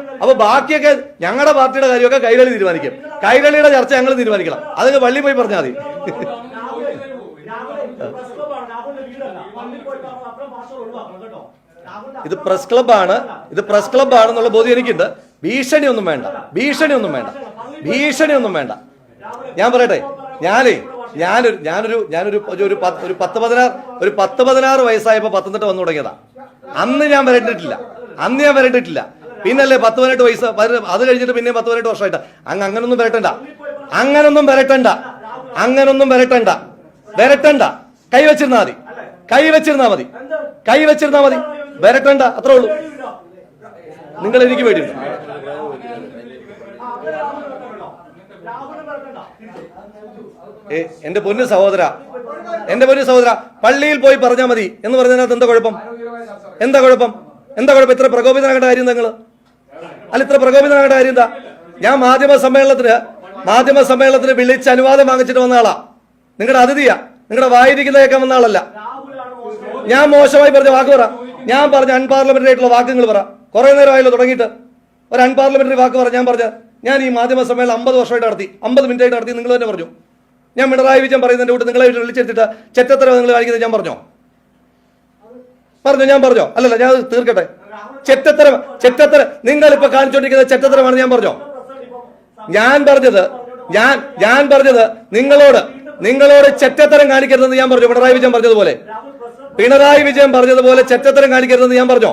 അപ്പൊ ബാക്കിയൊക്കെ ഞങ്ങളുടെ പാർട്ടിയുടെ കാര്യമൊക്കെ കൈരളി തീരുമാനിക്കും. കൈരളിയുടെ ചർച്ച ഞങ്ങൾ തീരുമാനിക്കണം. അതങ്ങ് പള്ളി പോയി പറഞ്ഞാൽ മതി. ഇത് പ്രസ് ക്ലബാണ് ഇത് പ്രസ് ക്ലബ്ബാണെന്നുള്ള ബോധ്യം എനിക്കുണ്ട്. ഭീഷണി ഒന്നും വേണ്ട. ഭീഷണി ഒന്നും വേണ്ട. ഭീഷണി ഒന്നും വേണ്ട. ഞാൻ പറയട്ടെ. ഞാനേ ഞാനൊരു ഞാനൊരു ഞാനൊരു ഒരു- ഒരു പത്ത് പതിനാറ് ഒരു പത്ത് പതിനാറ് വയസ്സായപ്പോ പത്തനംതിട്ട വന്നു തുടങ്ങിയതാ. അന്ന് ഞാൻ വരണ്ടിട്ടില്ല. അന്ന് ഞാൻ വരണ്ടിട്ടില്ല. പിന്നല്ലേ പത്ത് പതിനെട്ട് വയസ്സ് അത് കഴിഞ്ഞിട്ട് പിന്നെ പത്ത് പതിനെട്ട് വർഷമായിട്ട്. അങ്ങ് അങ്ങനൊന്നും വരട്ടണ്ട. അങ്ങനൊന്നും വരട്ടണ്ട. അങ്ങനൊന്നും വരട്ടണ്ട. വരട്ടണ്ട. കൈവച്ചിരുന്നാ മതി. കൈവച്ചിരുന്നാ മതി. കൈവച്ചിരുന്നാ മതി. വരട്ടണ്ട. അത്രേ ഉള്ളൂ. നിങ്ങൾ എനിക്ക് ഏ, എന്റെ പൊന്നു സഹോദര. എന്റെ പൊന്നു സഹോദര പള്ളിയിൽ പോയി പറഞ്ഞാ മതി എന്ന് പറഞ്ഞതിനകത്ത് എന്താ കുഴപ്പം? എന്താ കുഴപ്പം? എന്താ കുഴപ്പം? ഇത്ര പ്രകോപിതനാകേണ്ട കാര്യം നിങ്ങൾ അല്ല ഇത്ര പ്രകോപിതനാകേണ്ട കാര്യം എന്താ? ഞാൻ മാധ്യമ സമ്മേളനത്തിന് മാധ്യമ സമ്മേളനത്തിന് വിളിച്ച് അനുവാദം വാങ്ങിച്ചിട്ട് വന്ന ആളാ. നിങ്ങളുടെ അതിഥിയാ. നിങ്ങളുടെ വായിരിക്കുന്ന കേൾക്കാൻ വന്ന ആളല്ല. ഞാൻ മോശമായി പറഞ്ഞ വാക്ക് പറ. ഞാൻ പറഞ്ഞ അൺപാർലമെന്ററി ആയിട്ടുള്ള വാക്കുകൾ പറ. കുറെ നേരമായല്ലോ തുടങ്ങിയിട്ട്. ഒരു അൺപാർലമെന്ററി വാക്ക് പറ. ഞാൻ പറഞ്ഞ ഞാൻ ഈ മാധ്യമ സമ്മേളനം അമ്പത് വർഷമായിട്ട് നടത്തി അമ്പത് മിനിറ്റ് ആയിട്ട് നടത്തി നിങ്ങൾ തന്നെ പറഞ്ഞു. ഞാൻ പിണറായി വിജയൻ പറയുന്നതിന്റെ കൂട്ട് നിങ്ങളെ വിളിച്ചെടുത്തിട്ട് ചെറ്റത്തരം നിങ്ങൾ കാണിക്കുന്നത് ഞാൻ പറഞ്ഞോ? പറഞ്ഞു ഞാൻ പറഞ്ഞോ. അല്ലല്ല ഞാൻ തീർക്കട്ടെ. ചെറ്റത്തരം ചെറ്റത്തരം. നിങ്ങൾ ഇപ്പൊ കാണിച്ചുകൊണ്ടിരിക്കുന്ന ചെറ്റത്തരമാണ് ഞാൻ പറഞ്ഞോ? ഞാൻ പറഞ്ഞത് ഞാൻ ഞാൻ പറഞ്ഞത് നിങ്ങളോട് നിങ്ങളോട് ചെറ്റത്തരം കാണിക്കരുതെന്ന് ഞാൻ പറഞ്ഞു. പിണറായി വിജയൻ പറഞ്ഞതുപോലെ. പിണറായി വിജയൻ പറഞ്ഞതുപോലെ ചെറ്റത്തരം കാണിക്കരുതെന്ന് ഞാൻ പറഞ്ഞോ?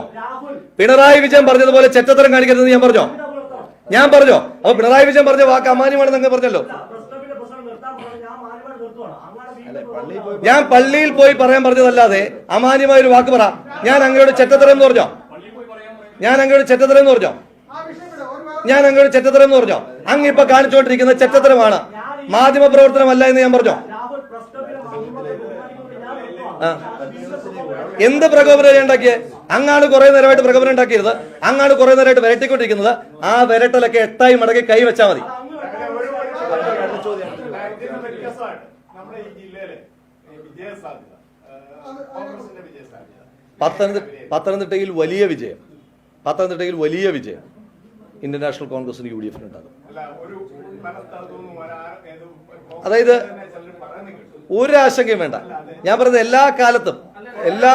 പിണറായി വിജയൻ പറഞ്ഞതുപോലെ ചെറ്റത്തരം കാണിക്കരുതെന്ന് ഞാൻ പറഞ്ഞോ? ഞാൻ പറഞ്ഞോ? അപ്പൊ പിണറായി വിജയൻ പറഞ്ഞ വാക്ക് അമാന്യമാണെന്ന് അങ്ങ് പറഞ്ഞല്ലോ. ഞാൻ പള്ളിയിൽ പോയി പറയാൻ പറഞ്ഞതല്ലാതെ അമാന്യമായ ഒരു വാക്ക് പറ. ഞാൻ അങ്ങയോട് ചെറ്റത്തരം എന്ന് പറഞ്ഞോ? ഞാൻ അങ്ങോട്ട് ചെറ്റത്തരം എന്ന് പറഞ്ഞോ? ഞാൻ അങ്ങോട്ട് ചെറ്റത്തരം എന്ന് പറഞ്ഞോ? അങ്ങ് ഇപ്പൊ കാണിച്ചുകൊണ്ടിരിക്കുന്ന ചെറ്റത്തരമാണ്. മാധ്യമ പ്രവർത്തനമല്ല എന്ന് ഞാൻ പറഞ്ഞോ. എന്ത് പ്രകോപനം ഉണ്ടാക്കിയേ? അങ്ങാണ് കുറെ നേരമായിട്ട് പ്രകോപനം ഉണ്ടാക്കിയത് അങ്ങാണ് കുറെ നേരമായിട്ട് വരട്ടിക്കൊണ്ടിരിക്കുന്നത്. ആ വരട്ടലൊക്കെ എട്ടായി മടക്കി കൈ വെച്ചാൽ മതി. പത്തനംതിട്ട പത്തനംതിട്ടയിൽ വലിയ വിജയം. പത്തനംതിട്ടയിൽ വലിയ വിജയം ഇന്ത്യൻ നാഷണൽ കോൺഗ്രസിന് യു ഡി എഫിന് ഉണ്ടാകും. അല്ല ഒരു മനസ്ഥലത്തൊന്നും വരാ- അതായത് ഒരാശങ്കയും ചിലർ ഒരു ആശങ്കയും വേണ്ട. ഞാൻ പറയുന്നത് എല്ലാ കാലത്തും എല്ലാ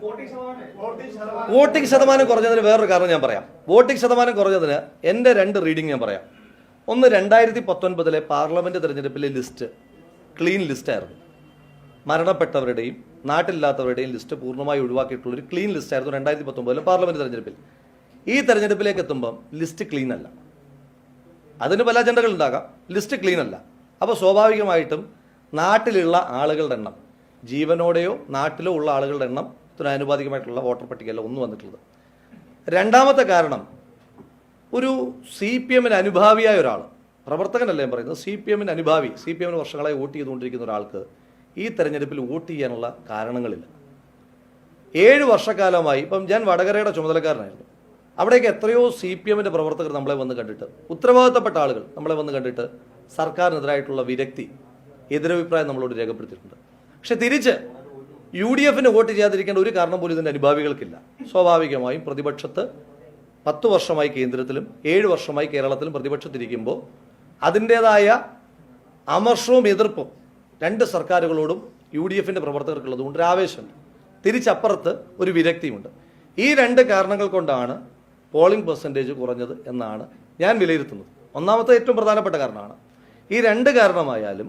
വോട്ടിംഗ് ശതമാനം. വോട്ടിംഗ് ശതമാനം. കുറഞ്ഞതിന് വേറൊരു കാരണം ഞാൻ പറയാം. വോട്ടിംഗ് ശതമാനം കുറഞ്ഞതിന് എന്റെ രണ്ട് റീഡിംഗ് ഞാൻ പറയാം. ഒന്ന് രണ്ടായിരത്തി പത്തൊൻപതിലെ പാർലമെന്റ് തിരഞ്ഞെടുപ്പിലെ ലിസ്റ്റ് ക്ലീൻ ലിസ്റ്റായിരുന്നു മരണപ്പെട്ടവരുടെയും നാട്ടിലില്ലാത്തവരുടെയും ലിസ്റ്റ് പൂർണമായി ഒഴിവാക്കിയിട്ടുള്ള ഒരു ക്ലീൻ ലിസ്റ്റായിരുന്നു രണ്ടായിരത്തി പത്തൊമ്പതിലെ പാർലമെന്റ് തെരഞ്ഞെടുപ്പിൽ. ഈ തെരഞ്ഞെടുപ്പിലേക്ക് എത്തുമ്പം ലിസ്റ്റ് ക്ലീൻ അല്ല. അതിന് പല അജണ്ടകൾ ഉണ്ടാകാം. ലിസ്റ്റ് ക്ലീൻ അല്ല. അപ്പോൾ സ്വാഭാവികമായിട്ടും നാട്ടിലുള്ള ആളുകളുടെ എണ്ണം ജീവനോടെയോ നാട്ടിലോ ഉള്ള ആളുകളുടെ എണ്ണം ആനുപാതികമായിട്ടുള്ള വോട്ടർ പട്ടികയല്ല ഒന്നും വന്നിട്ടുള്ളത്. രണ്ടാമത്തെ കാരണം ഒരു സി പി എമ്മിന് അനുഭാവിയായ ഒരാൾ പ്രവർത്തകനല്ല ഞാൻ പറയുന്നത് സി പി എമ്മിന് അനുഭാവി സി പി എമ്മിന് വർഷങ്ങളായി വോട്ട് ചെയ്തുകൊണ്ടിരിക്കുന്ന ഒരാൾക്ക് ഈ തെരഞ്ഞെടുപ്പിൽ വോട്ട് ചെയ്യാനുള്ള കാരണങ്ങളില്ല. ഏഴ് വർഷക്കാലമായി ഇപ്പം ഞാൻ വടകരയുടെ ചുമതലക്കാരനായിരുന്നു. അവിടേക്ക് എത്രയോ സി പി എമ്മിന്റെ പ്രവർത്തകർ നമ്മളെ വന്ന് കണ്ടിട്ട് ഉത്തരവാദിത്തപ്പെട്ട ആളുകൾ നമ്മളെ വന്ന് കണ്ടിട്ട് സർക്കാരിനെതിരായിട്ടുള്ള വിരക്തി എതിരഭിപ്രായം നമ്മളോട് രേഖപ്പെടുത്തിയിട്ടുണ്ട്. പക്ഷെ തിരിച്ച് യു ഡി എഫിന് വോട്ട് ചെയ്യാതിരിക്കേണ്ട ഒരു കാരണം പോലും ഇതിന്റെ അനുഭാവികൾക്കില്ല. സ്വാഭാവികമായും പ്രതിപക്ഷത്ത് പത്ത് വർഷമായി കേന്ദ്രത്തിലും ഏഴ് വർഷമായി കേരളത്തിലും പ്രതിപക്ഷത്തിരിക്കുമ്പോൾ അതിന്റേതായ അമർഷവും എതിർപ്പും രണ്ട് സർക്കാരുകളോടും യു ഡി എഫിന്റെ പ്രവർത്തകർക്കുള്ളതുകൊണ്ട് ഒരു ആവേശമുണ്ട്. തിരിച്ചപ്പുറത്ത് ഒരു വിരക്തിയുമുണ്ട്. ഈ രണ്ട് കാരണങ്ങൾ കൊണ്ടാണ് പോളിംഗ് പെർസെന്റേജ് കുറഞ്ഞത് എന്നാണ് ഞാൻ വിലയിരുത്തുന്നത്. ഒന്നാമത്തെ ഏറ്റവും പ്രധാനപ്പെട്ട കാരണമാണ്. ഈ രണ്ട് കാരണമായാലും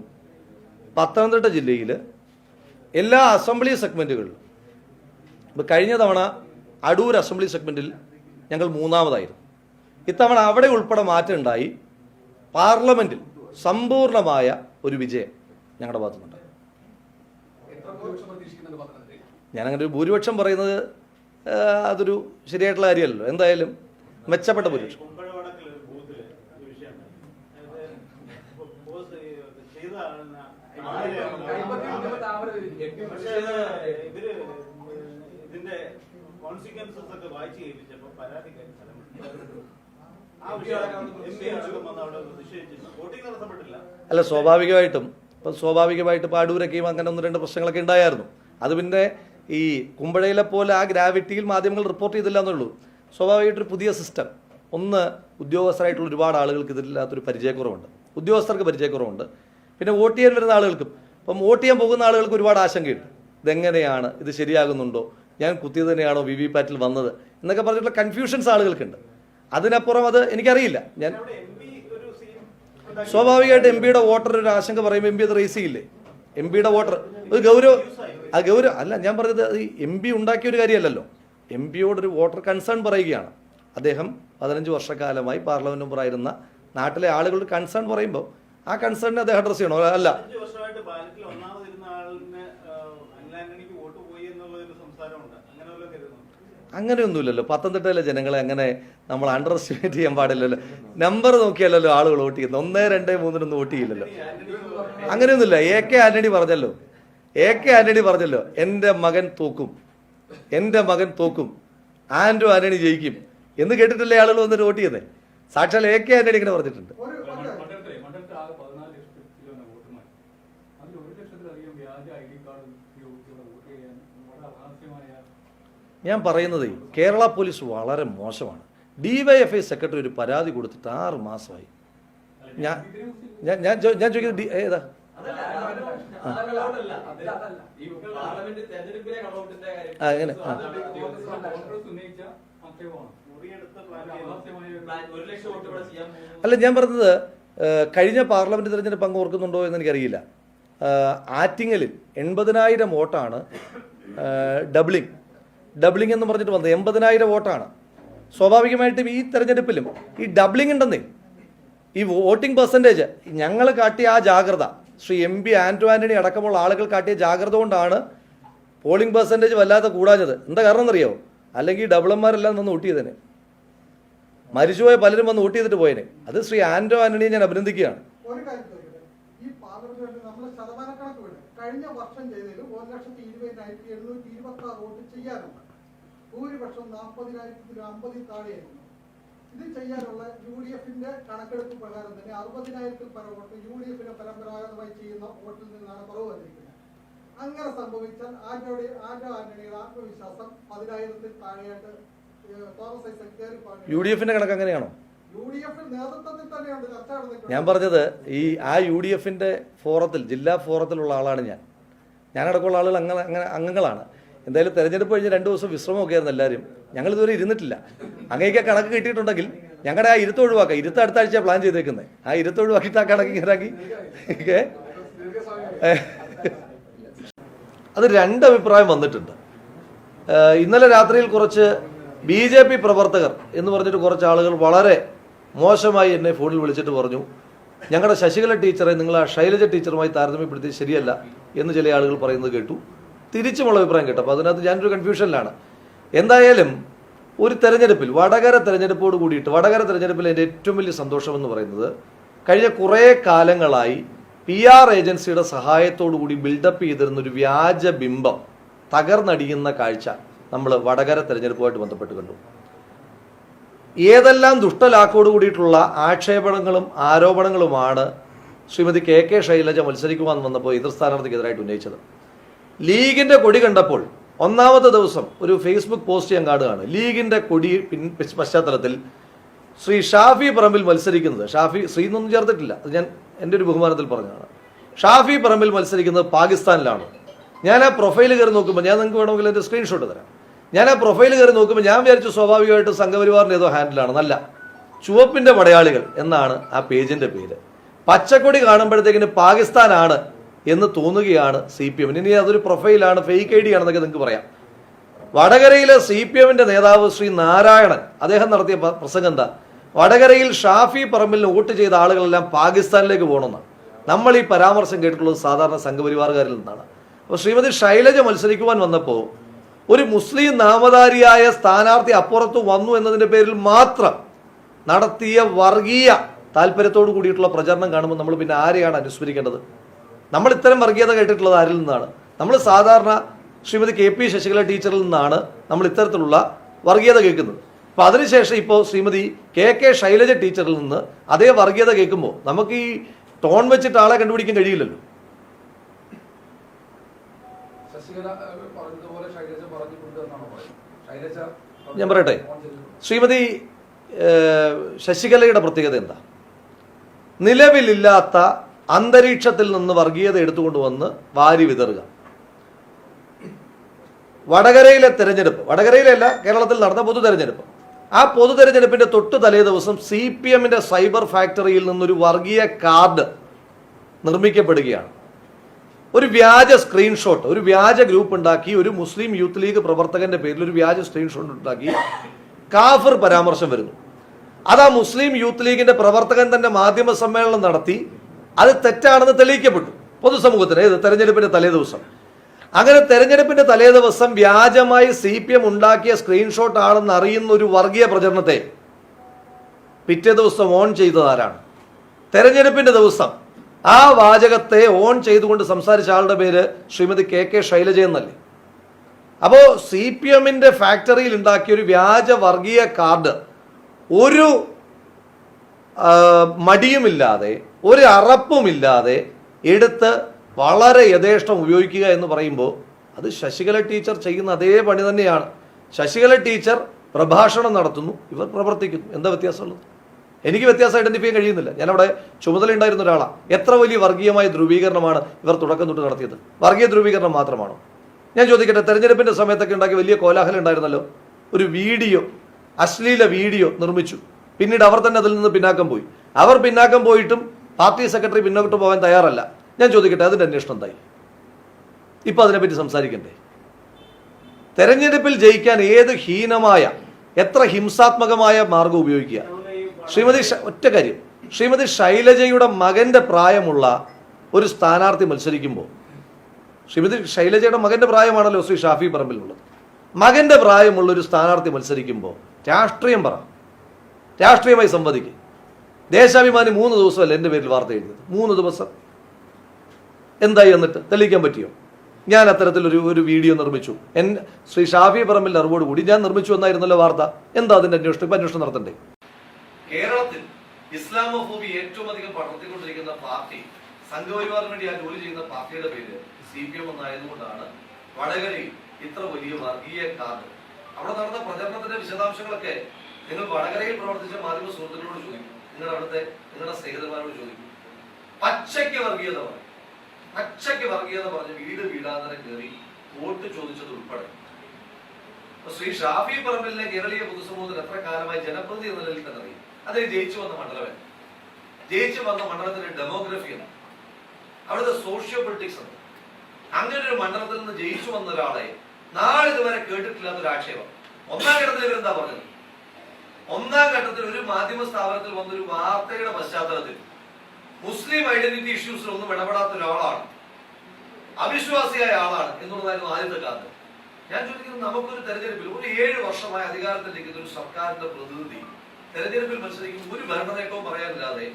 പത്തനംതിട്ട ജില്ലയിൽ എല്ലാ അസംബ്ലി സെഗ്മെന്റുകളിലും ഇപ്പോൾ കഴിഞ്ഞ തവണ അടൂർ അസംബ്ലി സെഗ്മെന്റിൽ ഞങ്ങൾ മൂന്നാമതായിരുന്നു. ഇത്തവണ അവിടെ ഉൾപ്പെടെ മാറ്റം ഉണ്ടായി പാർലമെന്റിൽ സമ്പൂർണമായ ഒരു വിജയം ഞങ്ങളുടെ ഭാഗത്തുനിന്നുണ്ട് ഞാനങ്ങനെ ഒരു ഭൂരിപക്ഷം പറയുന്നത് അതൊരു ശരിയായിട്ടുള്ള കാര്യമല്ലല്ലോ. എന്തായാലും മെച്ചപ്പെട്ട പുരുഷൻ. അല്ല സ്വാഭാവികമായിട്ടും. ഇപ്പം സ്വാഭാവികമായിട്ട് പാടൂരൊക്കെയും അങ്ങനെ ഒന്ന് രണ്ട് പ്രശ്നങ്ങളൊക്കെ ഉണ്ടായിരുന്നു അത് പിന്നെ ഈ കുമ്പഴയിലെ പോലെ ആ ഗ്രാവിറ്റിയിൽ മാധ്യമങ്ങൾ റിപ്പോർട്ട് ചെയ്തില്ല എന്നുള്ളൂ. സ്വാഭാവികമായിട്ടൊരു പുതിയ സിസ്റ്റം. ഒന്ന് ഉദ്യോഗസ്ഥരായിട്ടുള്ള ഒരുപാട് ആളുകൾക്ക് ഇതിലില്ലാത്തൊരു പരിചയക്കുറവുണ്ട്. ഉദ്യോഗസ്ഥർക്ക് പരിചയക്കുറവുണ്ട്. പിന്നെ വോട്ട് ചെയ്യാൻ വരുന്ന ആളുകൾക്കും ഇപ്പം വോട്ട് ചെയ്യാൻ പോകുന്ന ആളുകൾക്ക് ഒരുപാട് ആശങ്കയുണ്ട്. ഇതെങ്ങനെയാണ്? ഇത് ശരിയാകുന്നുണ്ടോ? ഞാൻ കുത്തിയത് തന്നെയാണോ വി വി പാറ്റിൽ വന്നത്? എന്നൊക്കെ പറഞ്ഞിട്ടുള്ള കൺഫ്യൂഷൻസ് ആളുകൾക്കുണ്ട്. അതിനപ്പുറം അത് എനിക്കറിയില്ല. ഞാൻ സ്വാഭാവികമായിട്ട് എം പിയുടെ വോട്ടർ ഒരു ആശങ്ക പറയുമ്പോൾ എം പി അത് റേസ് ചെയ്യില്ലേ? എം പിയുടെ വോട്ടർ ഒരു ഗൗരവ ആ ഗൗരവ അല്ല ഞാൻ പറഞ്ഞത് അത് എം പി ഉണ്ടാക്കിയ ഒരു കാര്യമല്ലല്ലോ. എം പിയോടൊരു വോട്ടർ കൺസേൺ പറയുകയാണ്. അദ്ദേഹം പതിനഞ്ച് വർഷക്കാലമായി പാർലമെന്റ് മെമ്പറായിരുന്ന നാട്ടിലെ ആളുകളുടെ കൺസേൺ പറയുമ്പോൾ ആ കൺസേണിനെ അദ്ദേഹം അഡ്രസ് ചെയ്യണോ. അല്ല അങ്ങനെയൊന്നുമില്ലല്ലോ. പത്തനംതിട്ടയിലെ ജനങ്ങളെ അങ്ങനെ നമ്മൾ അണ്ടർ എസ്റ്റിമേറ്റ് ചെയ്യാൻ പാടില്ലല്ലോ. നമ്പർ നോക്കിയല്ലല്ലോ ആളുകൾ വോട്ട് ചെയ്യുന്നത്. ഒന്നേ രണ്ട് മൂന്നിനൊന്നും വോട്ട് ചെയ്യില്ലല്ലോ. അങ്ങനെയൊന്നുമില്ല. എ കെ ആന്റണി പറഞ്ഞല്ലോ. എ കെ ആന്റണി പറഞ്ഞല്ലോ എന്റെ മകൻ തോക്കും. എന്റെ മകൻ തോക്കും. ആൻഡ്രോ ആന്റണി ജയിക്കും. എന്ന് കേട്ടിട്ടല്ലേ ആളുകൾ വന്നിട്ട് വോട്ട് ചെയ്യുന്നത് സാക്ഷാൽ എ കെ ആന്റണി ഇങ്ങനെ പറഞ്ഞിട്ടുണ്ട്. ഞാൻ പറയുന്നത് കേരള പോലീസ് വളരെ മോശമാണ്. ഡിവൈഎഫ്ഐ സെക്രട്ടറി ഒരു പരാതി കൊടുത്തിട്ട് ആറ് മാസമായി. ഞാൻ ഞാൻ ഞാൻ ചോദിക്കുന്നത് ഡി- ഏതാ? ഒരു അല്ല ഞാൻ പറഞ്ഞത് കഴിഞ്ഞ പാർലമെന്റ് തെരഞ്ഞെടുപ്പ് അങ്ങ് ഓർക്കുന്നുണ്ടോ എന്ന് എനിക്കറിയില്ല. ആറ്റിങ്ങലിൽ എൺപതിനായിരം വോട്ടാണ് ഡബ്ലിംഗ്. ഡബ്ലിംഗ് എന്ന് പറഞ്ഞിട്ട് വന്നത് എൺപതിനായിരം വോട്ടാണ്. സ്വാഭാവികമായിട്ടും ഈ തെരഞ്ഞെടുപ്പിലും ഈ ഡബ്ലിംഗ് ഉണ്ടെന്നേ. ഈ വോട്ടിംഗ് പെർസെന്റേജ് ഞങ്ങൾ കാട്ടിയ ആ ജാഗ്രത. ശ്രീ എം പി ആന്റോ ആന്റണി അടക്കമുള്ള ആളുകൾ കാട്ടിയ ജാഗ്രത കൊണ്ടാണ് പോളിംഗ് പെർസെന്റേജ് വല്ലാതെ കൂടാഞ്ഞത്. എന്താ കാരണം എന്നറിയോ അല്ലെങ്കിൽ ഡബിളന്മാരെല്ലാം വന്ന് വോട്ട് ചെയ്തേനെ. മരിച്ചുപോയ പലരും വന്ന് വോട്ട് ചെയ്തിട്ട് പോയേനെ. അത് ശ്രീ ആന്റോ ആന്റണിയെ ഞാൻ അഭിനന്ദിക്കുകയാണ്. വോട്ട് ഭൂരിപക്ഷം നാൽപ്പതിനായിരത്തി അമ്പതിൽ താഴെയായിരുന്നു. ഇത് ചെയ്യാനുള്ള യു ഡി എഫിന്റെ കണക്കെടുപ്പ് പ്രകാരം തന്നെ അറുപതിനായിരത്തിൽ പല വോട്ട് യു ഡി എഫിന്റെ പരമ്പരാഗതമായി ചെയ്യുന്ന വോട്ടിൽ നിന്നാണ് കുറവ് വന്നിരിക്കുന്നത്. അങ്ങനെ സംഭവിച്ചാൽ ആന്റോണി ആന്റോ ആന്റണിയുടെ ആത്മവിശ്വാസം പതിനായിരത്തിൽ താഴെയായിട്ട് തോമസ് ഐസക് കയറി യു ഡി എഫിന്റെ കണക്ക് അങ്ങനെയാണോ? ഞാൻ പറഞ്ഞത് ഈ ആ യു ഡി എഫിന്റെ ഫോറത്തിൽ ജില്ലാ ഫോറത്തിലുള്ള ആളാണ് ഞാൻ. ഞാനടക്കമുള്ള ആളുകൾ അങ്ങനെ അങ്ങനെ അംഗങ്ങളാണ്. എന്തായാലും തെരഞ്ഞെടുപ്പ് കഴിഞ്ഞ് രണ്ട് ദിവസം വിശ്രമമൊക്കെ ആയിരുന്നു എല്ലാവരും. ഞങ്ങൾ ഇതുവരെ ഇരുന്നിട്ടില്ല. അങ്ങേക്ക് കണക്ക് കിട്ടിയിട്ടുണ്ടെങ്കിൽ ഞങ്ങളുടെ ആ ഇരുത്ത് ഒഴിവാക്കാം. ഇരുത്ത് അടുത്ത ആഴ്ച പ്ലാൻ ചെയ്തേക്കുന്നത് ആ ഇരുത്ത് ഒഴിവാക്കിയിട്ട് ആ കണക്ക് ഇങ്ങനാക്കി. അത് രണ്ട് അഭിപ്രായം വന്നിട്ടുണ്ട്. ഇന്നലെ രാത്രിയിൽ കുറച്ച് ബി ജെ പി പ്രവർത്തകർ എന്ന് പറഞ്ഞിട്ട് കുറച്ച് ആളുകൾ വളരെ മോശമായി എന്നെ ഫോണിൽ വിളിച്ചിട്ട് പറഞ്ഞു. ഞങ്ങളുടെ ശശികല ടീച്ചറെ നിങ്ങൾ ആ ശൈലജ ടീച്ചറുമായി താരതമ്യപ്പെടുത്തി ശരിയല്ല എന്ന് ചില ആളുകൾ പറയുന്നത് കേട്ടു. തിരിച്ചുമുള്ള അഭിപ്രായം കേട്ടപ്പോൾ അതിനകത്ത് ഞാനൊരു കൺഫ്യൂഷനിലാണ് എന്തായാലും ഒരു തെരഞ്ഞെടുപ്പിൽ വടകര തെരഞ്ഞെടുപ്പോട് കൂടിയിട്ട് വടകര തെരഞ്ഞെടുപ്പിൽ എന്റെ ഏറ്റവും വലിയ സന്തോഷമെന്ന് പറയുന്നത് കഴിഞ്ഞ കുറേ കാലങ്ങളായി പി ആർ ഏജൻസിയുടെ സഹായത്തോടു കൂടി ബിൽഡപ്പ് ചെയ്തിരുന്ന ഒരു വ്യാജ ബിംബം തകർന്നടിയുന്ന കാഴ്ച നമ്മൾ വടകര തെരഞ്ഞെടുപ്പുമായിട്ട് ബന്ധപ്പെട്ട് കണ്ടു. ഏതെല്ലാം ദുഷ്ടലാക്കോട് കൂടിയിട്ടുള്ള ആക്ഷേപണങ്ങളും ആരോപണങ്ങളുമാണ് ശ്രീമതി കെ കെ ശൈലജ മത്സരിക്കുവാൻ വന്നപ്പോൾ എതിർ സ്ഥാനാർത്ഥിക്കെതിരായിട്ട് ഉന്നയിച്ചത്. ലീഗിന്റെ കൊടി കണ്ടപ്പോൾ ഒന്നാമത്തെ ദിവസം ഒരു ഫേസ്ബുക്ക് പോസ്റ്റ് ഞാൻ കാണുകയാണ്. ലീഗിന്റെ കൊടി പിൻ പശ്ചാത്തലത്തിൽ ശ്രീ ഷാഫി പറമ്പിൽ മത്സരിക്കുന്നത്. ഷാഫി ശ്രീ എന്നൊന്നും ചേർത്തിട്ടില്ല. അത് ഞാൻ എന്റെ ഒരു ബഹുമാനത്തിൽ പറഞ്ഞതാണ്. ഷാഫി പറമ്പിൽ മത്സരിക്കുന്നത് പാകിസ്ഥാനിലാണ്. ഞാൻ ആ പ്രൊഫൈൽ കയറി നോക്കുമ്പോൾ ഞാൻ നിങ്ങൾക്ക് വേണമെങ്കിൽ എന്റെ സ്ക്രീൻഷോട്ട് തരാം. ഞാൻ ആ പ്രൊഫൈൽ കയറി നോക്കുമ്പോൾ ഞാൻ വിചാരിച്ചു സ്വാഭാവികമായിട്ട് സംഘപരിവാറിന്റെ ഏതോ ഹാൻഡിലാണ് നല്ല ചുവപ്പിന്റെ പടയാളികൾ എന്നാണ് ആ പേജിന്റെ പേര്. പച്ചക്കൊടി കാണുമ്പോഴത്തേക്കിന് പാകിസ്ഥാനാണ് എന്ന് തോന്നുകയാണ് സി പി എമ്മിന്. ഇനി അതൊരു പ്രൊഫൈലാണ് ഫേക്ക് ഐ ഡി ആണെന്നൊക്കെ നിങ്ങൾക്ക് പറയാം. വടകരയിലെ സി പി എമ്മിന്റെ നേതാവ് ശ്രീ നാരായണൻ അദ്ദേഹം നടത്തിയ പ്രസംഗം എന്താ? വടകരയിൽ ഷാഫി പറമ്പിലിന് വോട്ട് ചെയ്ത ആളുകളെല്ലാം പാകിസ്ഥാനിലേക്ക് പോകണമെന്നാണ് നമ്മൾ ഈ പരാമർശം കേട്ടിട്ടുള്ളത് സാധാരണ സംഘപരിവാറുകാരിൽ നിന്നാണ്. അപ്പോൾ ശ്രീമതി ശൈലജ മത്സരിക്കുവാൻ വന്നപ്പോൾ ഒരു മുസ്ലിം നാമധാരിയായ സ്ഥാനാർത്ഥി അപ്പുറത്ത് വന്നു എന്നതിന്റെ പേരിൽ മാത്രം നടത്തിയ വർഗീയ താല്പര്യത്തോടു കൂടിയിട്ടുള്ള പ്രചരണം കാണുമ്പോൾ നമ്മൾ പിന്നെ ആരെയാണ് അനുസ്മരിക്കേണ്ടത്? നമ്മൾ ഇത്തരം വർഗീയത കേട്ടിട്ടുള്ളത് ആരിൽ നിന്നാണ്? നമ്മൾ സാധാരണ ശ്രീമതി കെ പി ശശികല ടീച്ചറിൽ നിന്നാണ് നമ്മൾ ഇത്തരത്തിലുള്ള വർഗീയത കേൾക്കുന്നത്. അപ്പൊ അതിനുശേഷം ഇപ്പോൾ ശ്രീമതി കെ കെ ശൈലജ ടീച്ചറിൽ നിന്ന് അതേ വർഗീയത കേൾക്കുമ്പോൾ നമുക്ക് ഈ ടോൺ വെച്ചിട്ട് ആളെ കണ്ടുപിടിക്കാൻ കഴിയില്ലല്ലോ. ഞാൻ പറയട്ടെ. ശ്രീമതി ശശികലയുടെ പ്രത്യേകത എന്താ? നിലവിലില്ലാത്ത അന്തരീക്ഷത്തിൽ നിന്ന് വർഗീയത എടുത്തുകൊണ്ട് വന്ന് വാരി വിതറുക. വടകരയിലെ തെരഞ്ഞെടുപ്പ് വടകരയിലല്ല കേരളത്തിൽ നടന്ന പൊതു തെരഞ്ഞെടുപ്പ്. ആ പൊതു തെരഞ്ഞെടുപ്പിന്റെ തൊട്ട് തലേ ദിവസം സി പി എമ്മിന്റെ സൈബർ ഫാക്ടറിയിൽ നിന്നൊരു വർഗീയ കാർഡ് നിർമ്മിക്കപ്പെടുകയാണ്. ഒരു വ്യാജ സ്ക്രീൻഷോട്ട് ഒരു വ്യാജ ഗ്രൂപ്പ് ഉണ്ടാക്കി ഒരു മുസ്ലിം യൂത്ത് ലീഗ് പ്രവർത്തകന്റെ പേരിൽ ഒരു വ്യാജ സ്ക്രീൻഷോട്ട് ഉണ്ടാക്കി കാഫിർ പരാമർശം വരുന്നു. അത് ആ മുസ്ലിം യൂത്ത് ലീഗിന്റെ പ്രവർത്തകൻ തന്നെ മാധ്യമ സമ്മേളനം നടത്തി അത് തെറ്റാണെന്ന് തെളിയിക്കപ്പെട്ടു. പൊതുസമൂഹത്തിന് ഏത്? തെരഞ്ഞെടുപ്പിന്റെ തലേ ദിവസം. അങ്ങനെ തെരഞ്ഞെടുപ്പിന്റെ തലേ ദിവസം വ്യാജമായി സി പി എം ഉണ്ടാക്കിയ സ്ക്രീൻഷോട്ട് ആണെന്ന് അറിയുന്ന ഒരു വർഗീയ പ്രചരണത്തെ പിറ്റേ ദിവസം ഓൺ ചെയ്തതാരാണ് തെരഞ്ഞെടുപ്പിന്റെ ദിവസം ആ വാചകത്തെ ഓൺ ചെയ്തുകൊണ്ട് സംസാരിച്ച ആളുടെ പേര് ശ്രീമതി കെ കെ ശൈലജ എന്നല്ലേ? അപ്പോ സി പി എമ്മിന്റെ ഫാക്ടറിയിൽ ഉണ്ടാക്കിയ ഒരു വ്യാജ വർഗീയ കാർഡ് ഒരു മടിയുമില്ലാതെ ഒരു അറപ്പുമില്ലാതെ എടുത്ത് വളരെ യഥേഷ്ടം ഉപയോഗിക്കുക എന്ന് പറയുമ്പോൾ അത് ശശികല ടീച്ചർ ചെയ്യുന്ന അതേ പണി തന്നെയാണ്. ശശികല ടീച്ചർ പ്രഭാഷണം നടത്തുന്നു ഇവർ പ്രവർത്തിക്കുന്നു. എന്താ വ്യത്യാസമുള്ളത്? എനിക്ക് വ്യത്യാസം ഐഡന്റിഫൈ ചെയ്യാൻ കഴിയുന്നില്ല. ഞാനവിടെ ചുമതലയുണ്ടായിരുന്ന ഒരാളാണ് എത്ര വലിയ വർഗീയമായ ധ്രുവീകരണമാണ് ഇവർ തുടക്കം തൊട്ട് നടത്തിയത്. വർഗീയ ധ്രുവീകരണം മാത്രമാണോ? ഞാൻ ചോദിക്കട്ടെ തെരഞ്ഞെടുപ്പിന്റെ സമയത്തൊക്കെ ഉണ്ടാക്കിയ വലിയ കോലാഹലം ഉണ്ടായിരുന്നല്ലോ? ഒരു വീഡിയോ അശ്ലീല വീഡിയോ നിർമ്മിച്ചു. പിന്നീട് അവർ തന്നെ അതിൽ നിന്ന് പിന്നാക്കം പോയി. അവർ പിന്നാക്കം പോയിട്ടും പാർട്ടി സെക്രട്ടറി പിന്നോട്ട് പോകാൻ തയ്യാറല്ല. ഞാൻ ചോദിക്കട്ടെ അതിന്റെ അന്വേഷണം എന്തായി? ഇപ്പോൾ അതിനെപ്പറ്റി സംസാരിക്കണ്ടേ? തെരഞ്ഞെടുപ്പിൽ ജയിക്കാൻ ഏത് ഹീനമായ എത്ര ഹിംസാത്മകമായ മാർഗം ഉപയോഗിക്കുക? ശ്രീമതി ഒറ്റ കാര്യം. ശ്രീമതി ശൈലജയുടെ മകന്റെ പ്രായമുള്ള ഒരു സ്ഥാനാർത്ഥി മത്സരിക്കുമ്പോൾ ശ്രീമതി ശൈലജയുടെ മകന്റെ പ്രായമാണല്ലോ ശ്രീ ഷാഫി പറമ്പിലുള്ളത്. മകന്റെ പ്രായമുള്ള ഒരു സ്ഥാനാർത്ഥി മത്സരിക്കുമ്പോൾ രാഷ്ട്രീയം പറ. രാഷ്ട്രീയമായി സംവദിക്കും. ദേശാഭിമാനി മൂന്ന് ദിവസമല്ല എന്റെ പേരിൽ വാർത്ത എഴുതിയത്? മൂന്ന് ദിവസം. എന്തായി എന്നിട്ട്? തെളിയിക്കാൻ പറ്റിയോ? ഞാൻ അത്തരത്തിലൊരു ഒരു വീഡിയോ നിർമ്മിച്ചു. എൻ ശ്രീ ഷാഫി പറമ്പിൽ അറിവോട് കൂടി ഞാൻ നിർമ്മിച്ചു എന്നായിരുന്നല്ലോ വാർത്ത. എന്താ അതിന്റെ അന്വേഷണം? ഇപ്പൊ അന്വേഷണം നടത്തണ്ടേ? കേരളത്തിൽ ഇസ്ലാമോഫോബി ഏറ്റവും അധികം പടർത്തിക്കൊണ്ടിരിക്കുന്ന പാർട്ടി സംഘപരിവാറിന് വേണ്ടി ആ ജോലി ചെയ്യുന്ന പാർട്ടിയുടെ പേര് സി പി എം എന്നായതുകൊണ്ടാണ് വടകരയിൽ ഇത്ര വലിയ വർഗീയ കാർഡ്. അവിടെ നടന്ന പ്രചരണത്തിന്റെ വിശദാംശങ്ങളൊക്കെ നിങ്ങൾ വടകരയിൽ പ്രവർത്തിച്ച മാധ്യമ സുഹൃത്തുക്കളോട് ചോദിക്കും. നിങ്ങളുടെ അവിടുത്തെ നിങ്ങളുടെ സ്നേഹിതന്മാരോട് ചോദിക്കും. പച്ചയ്ക്ക് വർഗീയത പറയും പച്ചയ്ക്ക് വർഗീയത പറഞ്ഞ് വീട് വീടാന്തരം കയറി വോട്ട് ചോദിച്ചത് ഉൾപ്പെടെ. ശ്രീ ഷാഫി പറമ്പിലെ കേരളീയ പൊതുസമൂഹത്തിൽ എത്ര കാലമായി ജനപ്രതി എന്ന നിലയിൽ തന്നെ അറിയും. അദ്ദേഹം ജയിച്ചു വന്ന മണ്ഡലമല്ല ജയിച്ചു വന്ന മണ്ഡലത്തിന്റെ ഡെമോഗ്രഫി ആണ് അവിടുത്തെ സോഷ്യോ പൊളിറ്റിക്സ് ആണ് അങ്ങനെ ഒരു മണ്ഡലത്തിൽ നിന്ന് ജയിച്ചു വന്ന ഒരാളെ നാളിതുവരെ കേട്ടിട്ടില്ലാത്ത ഒരു ആക്ഷേപം ഒന്നാം ഘട്ടത്തിൽ ഇവരെന്താ പറഞ്ഞത്? ഒന്നാം ഘട്ടത്തിൽ ഒരു മാധ്യമ സ്ഥാപനത്തിൽ വന്നൊരു വാർത്തയുടെ പശ്ചാത്തലത്തിൽ മുസ്ലിം ഐഡന്റിറ്റി ഇഷ്യൂസിൽ ഒന്നും ഇടപെടാത്ത ഒരാളാണ്. അവിശ്വാസിയായ ആളാണ് എന്നുള്ളതായിരുന്നു ആദ്യത്തെ കാലത്ത് ഞാൻ ചോദിക്കുന്നത് നമുക്കൊരു തെരഞ്ഞെടുപ്പിൽ ഒരു ഏഴ് വർഷമായ അധികാരത്തിലിരിക്കുന്ന ഒരു സർക്കാരിന്റെ പ്രതിനിധി തെരഞ്ഞെടുപ്പിൽ മത്സരിക്കുമ്പോൾ ഒരു ഭരണനേട്ടവും പറയാനില്ലാതെ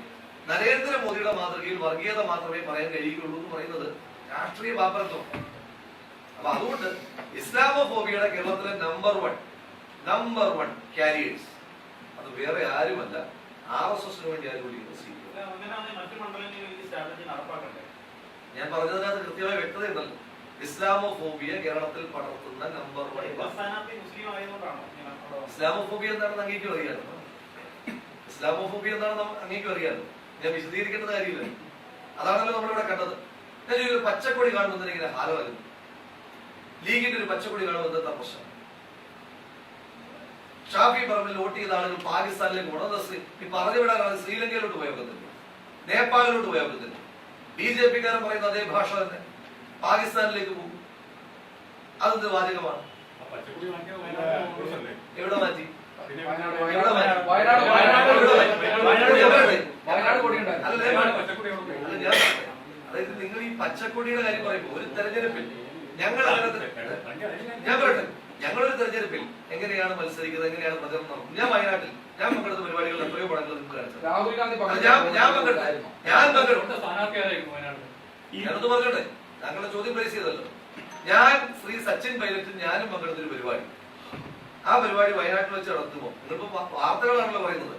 നരേന്ദ്രമോദിയുടെ മാതൃകയിൽ വർഗീയത മാത്രമേ പറയാൻ കഴിയുകയുള്ളൂ എന്ന് പറയുന്നത് രാഷ്ട്രീയ പാപ്പരത്വം. അപ്പൊ അതുകൊണ്ട് ഇസ്ലാമോഫോബിയയുടെ കേരളത്തിലെ number one number one carriers അത് വേറെ ആരുമല്ല. ആർ എസ് എസിന് വേണ്ടി ആരും സി പി ഞാൻ പറഞ്ഞതിനകത്ത് കൃത്യമായ വ്യക്തതയുണ്ടല്ലോ ഇസ്ലാമോഫോബിയ കേരളത്തിൽ പടർത്തുന്ന നമ്പർ വൺ ഇസ്ലാമോ ഫോബിയ മുസ്ലിം അങ്ങേക്ക് ഇസ്ലാമോ ഫോബിയ ഇസ്ലാമോഫോബിയ എന്താണെന്ന് അങ്ങേക്കും ഇസ്ലാമോഫോബിയ എന്താണെന്ന് അറിയാലോ. ഞാൻ വിശദീകരിക്കേണ്ട കാര്യമില്ല. അതാണല്ലോ നമ്മളിവിടെ കണ്ടത്. ഞാൻ ഒരു പച്ചക്കൊടി കാണുമ്പോൾ ഇങ്ങനെ ഹാലമാകുന്നു ലീഗിന്റെ ഒരു പച്ചക്കൊടി കാണുമ്പോൾ എന്താ പ്രശ്നം? ഷാഫി പറമ്പിൽ വോട്ട് ചെയ്ത ആളുകൾ പാകിസ്ഥാനിലേക്ക് പോകണം ഈ പറഞ്ഞു വിടാനാണ് ശ്രീലങ്കയിലോട്ട് പോയോക്കത്തില്ല നേപ്പാളിലോട്ട് പോയോക്കത്തില്ല ബി ജെ പിക്കാരൻ പറയുന്ന അതേ ഭാഷ തന്നെ. പാകിസ്ഥാനിലേക്ക് പോകും. അതെന്ത് വാചകമാണ്? എവിടെ മാറ്റി. അതായത് നിങ്ങൾ ഈ പച്ചക്കൊടിയുടെ കാര്യം പറയുമ്പോൾ ഒരു തെരഞ്ഞെടുപ്പിൽ ഞങ്ങൾ അങ്ങനെ ഞാൻ പറയട്ടെ ഞങ്ങളൊരു തെരഞ്ഞെടുപ്പിൽ എങ്ങനെയാണ് മത്സരിക്കുന്നത് എങ്ങനെയാണ് പ്രചരണം ഞാൻ വയനാട്ടിൽ ഞാൻ പങ്കെടുത്ത പരിപാടികൾ എത്രയോ പടങ്ങൾ നിങ്ങൾക്ക് രാഹുൽ ഗാന്ധി ഞാൻ പങ്കെടുത്ത. ഞാനത് പറഞ്ഞോട്ടെ? താങ്കളുടെ ചോദ്യം പ്ലേസ് ചെയ്തല്ലോ. ഞാൻ ശ്രീ സച്ചിൻ പൈലറ്റ് ഞാനും പങ്കെടുത്തൊരു പരിപാടി. ആ പരിപാടി വയനാട്ടിൽ വെച്ച് നടത്തുമോ നിങ്ങളിപ്പോ വാർത്തകളാണല്ലോ പറയുന്നത്.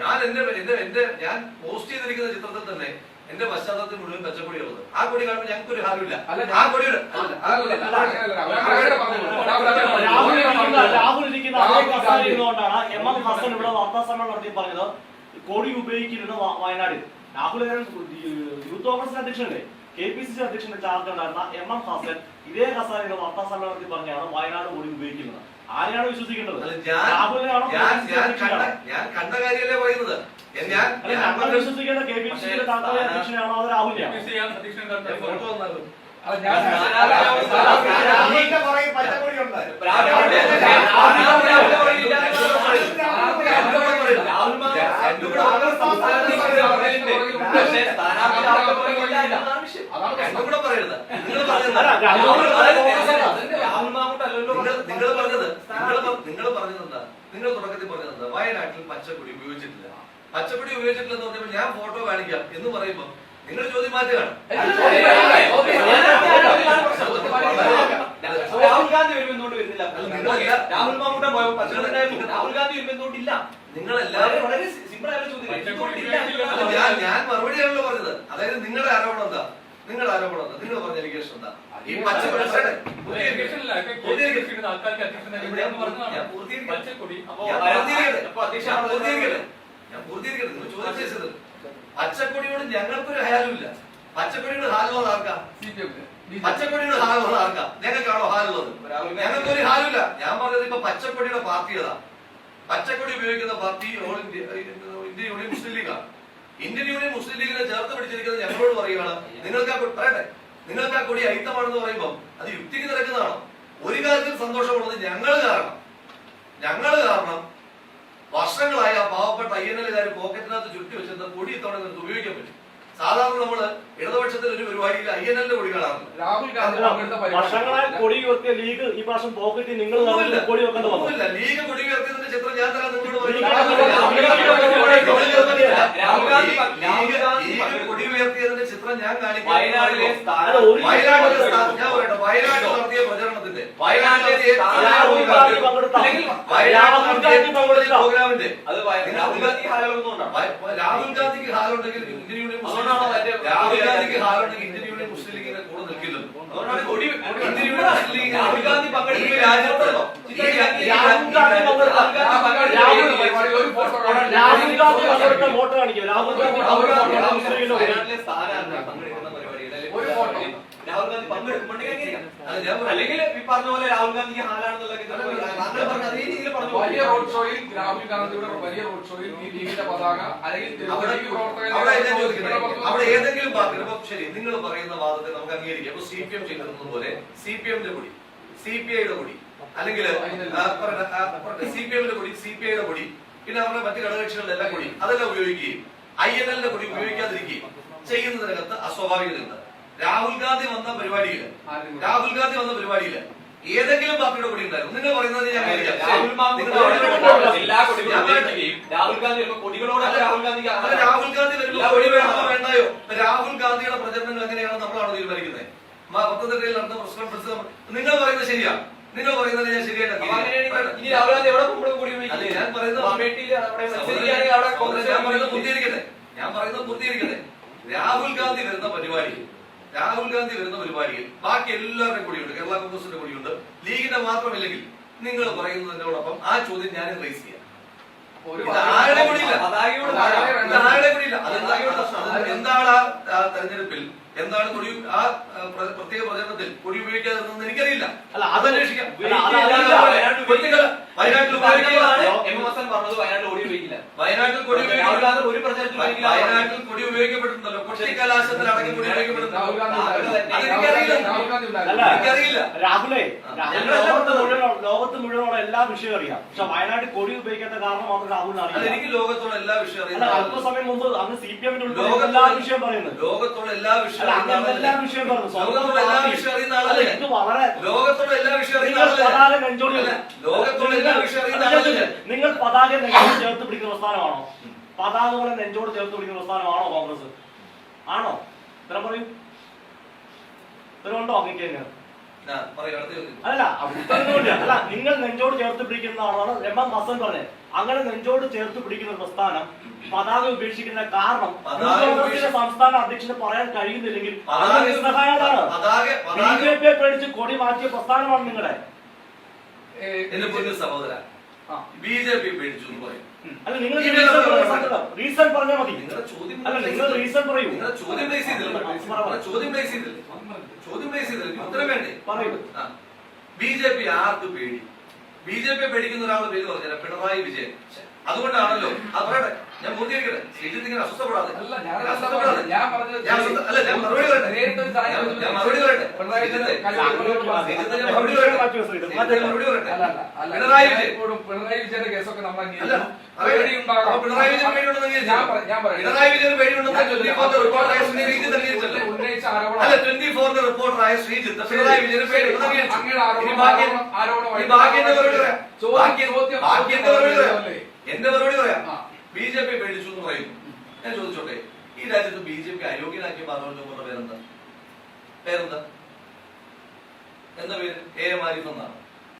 ഞാൻ എന്റെ എന്റെ എന്റെ ഞാൻ പോസ്റ്റ് ചെയ്തിരിക്കുന്ന ചിത്രത്തിൽ തന്നെ എന്റെ പശ്ചാത്തലത്തിൽ മുഴുവൻ പച്ചക്കൊടിയുള്ളത് ആ കൊടി കാണുമ്പോൾ ഞങ്ങൾക്ക് ഒരു ഹാലുമില്ല അല്ല, ആ കൊടിയുടെ. രാഹുൽ ഇരിക്കുന്ന എം എം ഹസൻ ഇവിടെ വാർത്താ സമ്മേളനം നടത്തി പറഞ്ഞത് കൊടി ഉപയോഗിക്കരുത് വയനാട് വയനാടിൽ രാഹുൽ യൂത്ത് കോൺഗ്രസിന്റെ അധ്യക്ഷനല്ലേ കെ പി സി സി അധ്യക്ഷന്റെ ചാർജ് ഉണ്ടായിരുന്ന എം എം ഹസൻ ഇതേ ഹസാൻ വാർത്താ സമ്മേളനത്തിൽ പറഞ്ഞാണ് വയനാട് കൊടി ഉപയോഗിക്കുന്നത് ആരെയാണ് വിശ്വസിക്കേണ്ടത് അല്ല, ഞാൻ കണ്ട കാര്യമല്ലേ പറയുന്നത് ഞാൻ വിശ്വസിക്കേണ്ട കെ പി സി അധ്യക്ഷനാണോ അത് രാഹുലിനെയാണോ പറയരുത് നിങ്ങൾ പറയുന്നത് നിങ്ങൾ നിങ്ങൾ പറഞ്ഞത് നിങ്ങൾ നിങ്ങൾ പറഞ്ഞത് എന്താ നിങ്ങൾ തുടക്കത്തിൽ പറഞ്ഞത് എന്താ വയനാട്ടിൽ പച്ചക്കൊടി ഉപയോഗിച്ചിട്ടില്ല. പച്ചപ്പൊടി ഉപയോഗിച്ചിട്ടില്ല എന്ന് പറഞ്ഞപ്പോൾ ഞാൻ ഫോട്ടോ കാണിക്കാം എന്ന് പറയുമ്പോൾ നിങ്ങൾ ചോദ്യം മാറ്റുകയാണ്. രാഹുൽ ഗാന്ധി വരുന്നില്ല. രാഹുൽ മാമൂട്ട ഗാന്ധി എന്തുകൊണ്ടില്ല വളരെ സിമ്പിൾ ചോദ്യം ഞാൻ മറുപടിയാണല്ലോ പറഞ്ഞത്. അതായത് നിങ്ങളുടെ ആരോപണം എന്താ? നിങ്ങളുടെ ആരോപണം നിങ്ങൾ പറഞ്ഞ എലിഗേഷൻ എന്താ ഈ. നിങ്ങൾ ചോദിച്ചത് പച്ചക്കൊടിയോട് ഞങ്ങൾക്കൊരു ഹാലുമില്ല. പച്ചക്കൊടിയുടെ ഹാലുള്ളത് ആർക്കാ. പച്ചക്കൊടിയുടെ ഹാലുള്ളത് ആർക്കാ? ഞങ്ങൾക്കാണോ ഹാലുള്ളത്? ഞങ്ങൾക്കൊരു ഹാലുമില്ല. ഞാൻ പറഞ്ഞത് ഇപ്പൊ പച്ചക്കൊടിയുടെ പാർട്ടി ഏതാ പച്ചക്കൊടി ഉപയോഗിക്കുന്ന party all India India union Muslim ലീഗാണ് Indian union Muslim ലീഗിനെ ചേർത്ത് പിടിച്ചിരിക്കുന്നത് ഞങ്ങളോട് പറയുകയാണ്. നിങ്ങൾക്ക് ആ പറയട്ടെ? നിങ്ങൾക്ക് ആ കൊടി അയിത്തമാണെന്ന് പറയുമ്പോൾ അത് യുക്തിക്ക് നിരക്കുന്നതാണോ? ഒരു കാര്യത്തിൽ സന്തോഷമുള്ളത് ഞങ്ങൾ കാരണം. ഞങ്ങൾ കാരണം വർഷങ്ങളായി ആ പാവപ്പെട്ട ഐ എൻ എല്ലുകാർ പോക്കറ്റിനകത്ത് ചുറ്റി വെച്ചിരുന്ന കൊടി ഇത്തവണ നിങ്ങൾക്ക് ഉപയോഗിക്കാൻ പറ്റും. സാധാരണ നമ്മൾ ഇടതുപക്ഷത്തിൽ ഒരു പരിപാടിയിൽ ഐ എൻ എല്ലിന്റെ കൊടി കാണാറില്ല രാഹുൽ ഗാന്ധി വർഷങ്ങളായി കൊടി ഉയർത്തിയ ലീഗ് ഈ പ്രാവശ്യം പോക്കറ്റിൽ നിങ്ങൾ. കൊടി ലീഗ് കൊടി ഉയർത്തിയതിന്റെ ചിത്രം ഞാൻ തരാം നിങ്ങളോട് രാഹുൽ ഗാന്ധി രാഹുൽ ഗാന്ധി കൊടി ഉയർത്തിയതിന്റെ ചിത്രം ഞാൻ കാണിക്കാം വയനാട്ടിലെ വയനാട്ടിലെ ഞാൻ പറയട്ടെ വയനാട്ടിൽ നടത്തിയ പ്രചരണത്തിന്റെ വയനാട്ടിലെ രാഹുൽ ഗാന്ധി പ്രോഗ്രാമിന്റെ അത് രാഹുൽ ഗാന്ധി ഹാലുണ്ടെങ്കിൽ രാഹുൽ ഗാന്ധിക്ക് ഹാലുണ്ടെങ്കിൽ ഇന്ത്യൻ യൂണിയൻ മുസ്ലിം ലീഗിനെ കൂടെ രാഹുൽ ഗാന്ധി രാഹുൽ പങ്കെടുത്ത വോട്ട് കാണിക്കും ഗാന്ധി ഗാന്ധി അല്ലെങ്കിൽ ഈ പറഞ്ഞ പോലെ രാഹുൽ ഗാന്ധിക്ക് ഹാലാണെന്നുള്ള താങ്കൾ പറഞ്ഞ അതേ രീതിയിൽ പറഞ്ഞു വലിയ റോഡ് ഷോയിൽ രാഹുൽ ഗാന്ധിയുടെ വലിയ റോഡ് ഷോയിൽ ഈ ലീഗിന്റെ പതാക അല്ലെങ്കിൽ അവിടെ ഏതെങ്കിലും പാർട്ടി ഇപ്പൊ ശരി നിങ്ങൾ പറയുന്ന വാദത്തെ നമുക്ക് അംഗീകരിക്കാം. ഇപ്പൊ സി പി എം ചെയ്തിരുന്നത് പോലെ സി പി എമ്മിന്റെ കൂടി സി പി ഐയുടെ കൂടി അല്ലെങ്കിൽ സി പി എമ്മിന്റെ കൂടി സി പി ഐയുടെ കൂടി പിന്നെ അവരുടെ മറ്റു ഘടകകക്ഷികളുടെ എല്ലാം കൂടി അതെല്ലാം ഉപയോഗിക്കുകയും ഐ എൻ എല്ലിന്റെ കൂടി ഉപയോഗിക്കാതിരിക്കുകയും ചെയ്യുന്നതിനകത്ത് അസ്വാഭാവികതയുണ്ട്. രാഹുൽ ഗാന്ധി വന്ന പരിപാടിയിൽ രാഹുൽ ഗാന്ധി വന്ന പരിപാടിയിൽ ഏതെങ്കിലും പാർട്ടിയുടെ കൂടി ഉണ്ടായിരുന്നു. നിങ്ങൾ പറയുന്നത് ഞാൻ. രാഹുൽ. ഉപയോഗിക്കുകയും രാഹുൽ ഗാന്ധി രാഹുൽ ഗാന്ധി വരുമ്പോൾ. വേണ്ടായോ? രാഹുൽ ഗാന്ധിയുടെ പ്രചരണങ്ങൾ എങ്ങനെയാണ് നമ്മളാണ് തീരുമാനിക്കുന്നത്? പത്തനംതിട്ടയിൽ നടന്ന പ്രസ് കോൺഫറൻസ് നിങ്ങൾ പറയുന്നത് ശരിയാ. നിങ്ങൾ പറയുന്നത് ഞാൻ ശരിയായിട്ട് ഗാന്ധി ഞാൻ പറയുന്നത് പൂർത്തീകരിക്കട്ടെ. ഞാൻ പറയുന്നത് പൂർത്തീകരിക്കട്ടെ. രാഹുൽ ഗാന്ധി വരുന്ന പരിപാടി. രാഹുൽ ഗാന്ധി വരുന്ന പരിപാടിയിൽ ബാക്കി എല്ലാവരുടെയും കൂടിയുണ്ട്. കേരള കോൺഗ്രസിന്റെ കൂടിയുണ്ട്. ലീഗിന്റെ മാത്രമില്ലെങ്കിൽ നിങ്ങൾ പറയുന്നതിനോടൊപ്പം ആ ചോദ്യം ഞാൻ റേസ് ചെയ്യാം. എന്താണ് ആ തെരഞ്ഞെടുപ്പിൽ എന്താണ് കൊടി ആ ആ, പ്ര- പ്രത്യേക പ്രചരണത്തിൽ കൊടി ഉപയോഗിക്കാതെന്ന് എനിക്കറിയില്ല. അല്ല, അത് അന്വേഷിക്കാം. വയനാട്ടിൽ വയനാട്ടിൽ കൊടി വയനാട്ടിൽ കൊടി പ്രചരണത്തിൽ ഉപയോഗിക്കില്ല. വയനാട്ടിൽ കൊടി ഉപയോഗിക്കപ്പെടുന്നു അടക്കം കൊടി. എനിക്കറിയില്ല. രാഹുലേ ലോകത്ത് മുഴുവനുള്ള എല്ലാ വിഷയവും അറിയാം. പക്ഷെ വയനാട് കൊടി ഉപയോഗിക്കാത്ത കാരണം മാത്രം രാഹുലിന് അറിയാം എനിക്ക് ലോകത്തോടെ എല്ലാ വിഷയം അറിയാം. അല്പസമയം മുമ്പ് അന്ന് സി പി എമ്മിന്റെ ഉൾപ്പെടെ എല്ലാ വിഷയം പറയുന്നത് ലോകത്തോടെ എല്ലാ വിഷയം എല്ലാ? വിഷയം പറഞ്ഞു ലോകത്തോടെ എല്ലാ വിഷയം അറിയുന്ന ആളല്ലേ? ഇത് വളരെ ലോകത്തോടെ എല്ലാ വിഷയം അറിയുന്ന നിങ്ങൾ പതാക നെഞ്ചോടി ലോകത്തോടെ എല്ലാ വിഷയം അറിയുന്ന ആളല്ലേ? നിങ്ങൾ പതാക നെഞ്ചോട് ചേർത്ത് പിടിക്കുന്ന പ്രസ്ഥാനമാണോ? പതാക പോലെ നെഞ്ചോട് ചേർത്ത് പിടിക്കുന്ന പ്രസ്ഥാനമാണോ കോൺഗ്രസ്? ആണോ? ഇത്ര പറയും. ഇത്ര ഉണ്ടോ അങ്ങേക്ക്? അല്ല അല്ല നിങ്ങൾ നെഞ്ചോട് ചേർത്ത് പിടിക്കുന്ന ആളാണ് എം എം ഹസൻ പറഞ്ഞത് അങ്ങനെ നെഞ്ചോട് ചേർത്ത് പിടിക്കുന്ന പ്രസ്ഥാനം പതാക ഉപേക്ഷിക്കുന്ന കാരണം സംസ്ഥാന അധ്യക്ഷന് പറയാൻ കഴിയുന്നില്ലെങ്കിൽ ബി ജെ പിയെ പേടിച്ച് കൊടി മാറ്റിയ പ്രസ്ഥാനമാണ് നിങ്ങളുടെ ഏ, എന്റെ പൊന്നു സഹോദര. ബി ജെ പി പേടിച്ചു എന്ന് പറയും. അല്ല നിങ്ങൾ റീസൺ പറഞ്ഞാൽ മതി. അല്ല നിങ്ങൾ റീസൺ പറയൂ. ചോദ്യം പ്ലേസ് ചെയ്തില്ല. ചോദ്യം പ്ലേസ് ചെയ്തില്ല. ചോദ്യം പ്ലേസ് ചെയ്തില്ല. ഉത്തരം വേണ്ടേ? പറയൂ. ബി ജെ പി ആർക്ക് പേടി? ബി ജെ പി പേടിക്കുന്ന ഒരാളുടെ പേര് പറഞ്ഞാൽ പിണറായി വിജയൻ. അതുകൊണ്ടാണല്ലോ. അത് പറയട്ടെ. ഞാൻ പൂർത്തീകരിക്കട്ടെ അസ്വസ്ഥപ്പെടാതെ. പിണറായി വിജയന്റെ കേസൊക്കെ നമ്മൾ അല്ല, അംഗീകരിച്ചു. അറിയാം. പേടിയുണ്ടാകാം. അപ്പോൾ പിണറായി വിജയൻ പേടിയുണ്ടെന്ന് അംഗീകരിച്ചു. ഞാൻ ഞാൻ പറയട്ടെ. പിണറായി വിജയൻ പേടിയുണ്ടെന്ന് ഞാൻ ചോദിച്ചു. 24 റിപ്പോർട്ടറായ ശ്രീ ശ്രീജിത്ത് ഉന്നയിച്ച ആരോപണം റിപ്പോർട്ടറായ പിണറായി വിജയന്. അങ്ങയുടെ ആരോപണം ആരോപണം-. ചോദ്യം- ചോദ്യം- എന്റെ മറുപടി പറയാം. ബി ജെ പി പേടിച്ചു എന്ന് പറയുന്നു ഞാൻ ചോദിച്ചോട്ടെ ഈ രാജ്യത്ത് ബി ജെ പി അയോഗ്യനാക്കിയ പാർലമെന്റ് മെമ്പറുടെ പേരെന്താ? പേരെന്താ? എന്താ പേര്? എ എം ആരിഫ് എന്നാണ്.